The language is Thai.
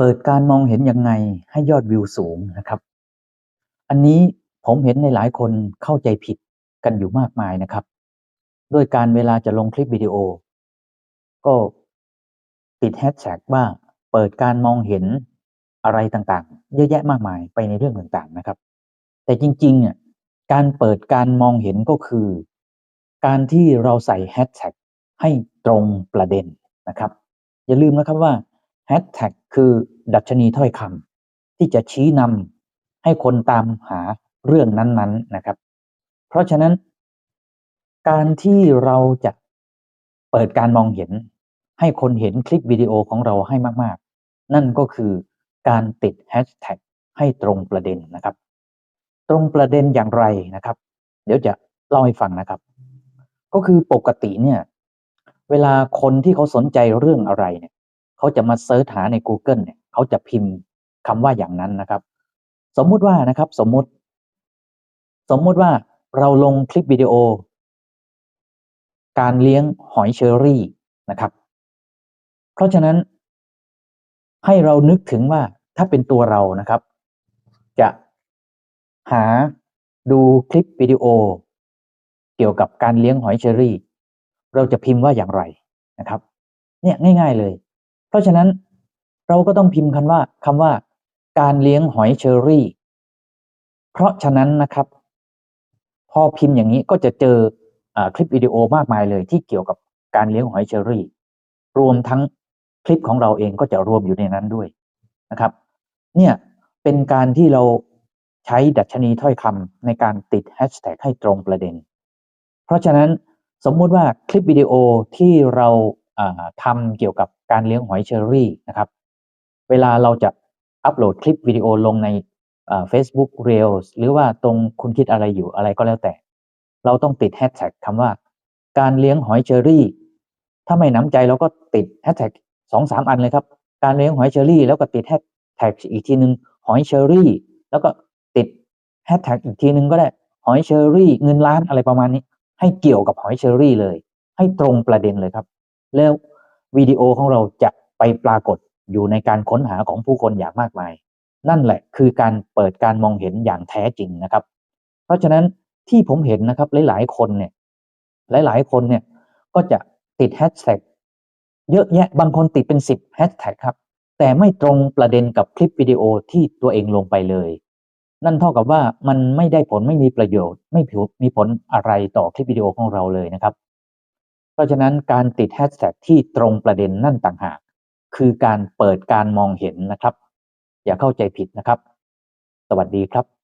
เปิดการมองเห็นยังไงให้ยอดวิวสูงนะครับ อันนี้ผมเห็นในหลายคนเข้าใจผิดกันอยู่มากมายนะครับ ด้วยการเวลาจะลงคลิปวิดีโอ ก็ติดแฮชแท็กว่าเปิดการมองเห็นอะไรต่างๆ เยอะแยะมากมายไปในเรื่องต่างๆนะครับ แต่จริงๆเนี่ยการเปิดการมองเห็นก็คือ การที่เราใส่แฮชแท็กให้ตรงประเด็นนะครับ อย่าลืมนะครับว่า แฮชแท็กคือดัชนีถ้อยคำที่จะชี้นำให้คนตามหาเรื่องนั้นๆนะครับ เพราะฉะนั้น การที่เราจะเปิดการมองเห็น ให้คนเห็นคลิปวิดีโอของเราให้มาก ๆ นั่นก็คือการติดแฮชแท็กให้ตรงประเด็นนะครับ ตรงประเด็นอย่างไรนะครับ เดี๋ยวจะเล่าให้ฟังนะครับ ก็คือปกติเนี่ย เวลาคนที่เขาสนใจเรื่องอะไรเนี่ย เขาจะมาเซิร์ชหาใน Google เนี่ยเขาจะพิมพ์คำว่าอย่างนั้นนะครับ สมมุติว่านะครับ สมมุติ สมมุติว่าเราลงคลิปวิดีโอ การเลี้ยงหอยเชอรี่นะครับ เพราะฉะนั้น ให้เรานึกถึงว่าถ้าเป็นตัวเรานะครับ จะหาดูคลิปวิดีโอ เกี่ยวกับการเลี้ยงหอยเชอรี่ เราจะพิมพ์ว่าอย่างไรนะครับ เนี่ยง่าย ๆเลย เพราะฉะนั้นเราก็ต้องพิมพ์คำว่าคำว่า การเลี้ยงหอยเชอรี่ เพราะฉะนั้นนะครับ พอพิมพ์อย่างนี้ก็จะเจออคลิปวิดีโอมากมายเลยที่เกี่ยวกับการเลี้ยงหอยเชอรี่ รวมทั้งคลิปของเราเองก็จะรวมอยู่ในนั้นด้วยนะครับ เนี่ยเป็นการที่เราใช้ดัชนีถ้อยคำในการติดแฮชแท็กให้ตรงประเด็น เพราะฉะนั้นสมมุติว่าคลิปวิดีโอที่เราทำเกี่ยวกับ การเลี้ยงหอยเชอรี่นะครับ เวลาเราจะอัปโหลดคลิปวิดีโอลงใน Facebook Reels หรือว่าตรงคุณคิดอะไรอยู่อะไรก็แล้วแต่ เราต้องติดแฮชแท็กคำว่า การเลี้ยงหอยเชอรี่ ถ้าไม่น้ำใจเราก็ติดแฮชแท็กสองสามอันเลยครับ การเลี้ยงหอยเชอรี่ แล้วก็ติดแฮชแท็กอีกทีหนึ่งหอยเชอรี่ แล้วก็ติดแฮชแท็กอีกทีหนึ่งก็ได้หอยเชอรี่ เงินล้านอะไรประมาณนี้ ให้เกี่ยวกับหอยเชอรี่เลย ให้ตรงประเด็นเลยครับ แล้ว วิดีโอของเราจะไปปรากฏอยู่ในการค้นหาของผู้คนอย่างมากมาย นั่นแหละคือการเปิดการมองเห็นอย่างแท้จริงนะครับ เพราะฉะนั้นที่ผมเห็นนะครับหลาย ๆ คนเนี่ยหลาย ๆ คนเนี่ยก็จะติดแฮชแท็กเยอะแยะบางคนติดเป็นสิบแฮชแท็กครับแต่ไม่ตรงประเด็นกับคลิปวิดีโอที่ตัวเองลงไปเลย นั่นเท่ากับว่ามันไม่ได้ผลไม่มีประโยชน์ ไม่มีผลอะไรต่อคลิปวิดีโอของเราเลยนะครับ เพราะฉะนั้นการติดแฮชแท็กที่ตรงประเด็นนั่นต่างหาก คือการเปิดการมองเห็นนะครับ อย่าเข้าใจผิดนะครับ สวัสดีครับ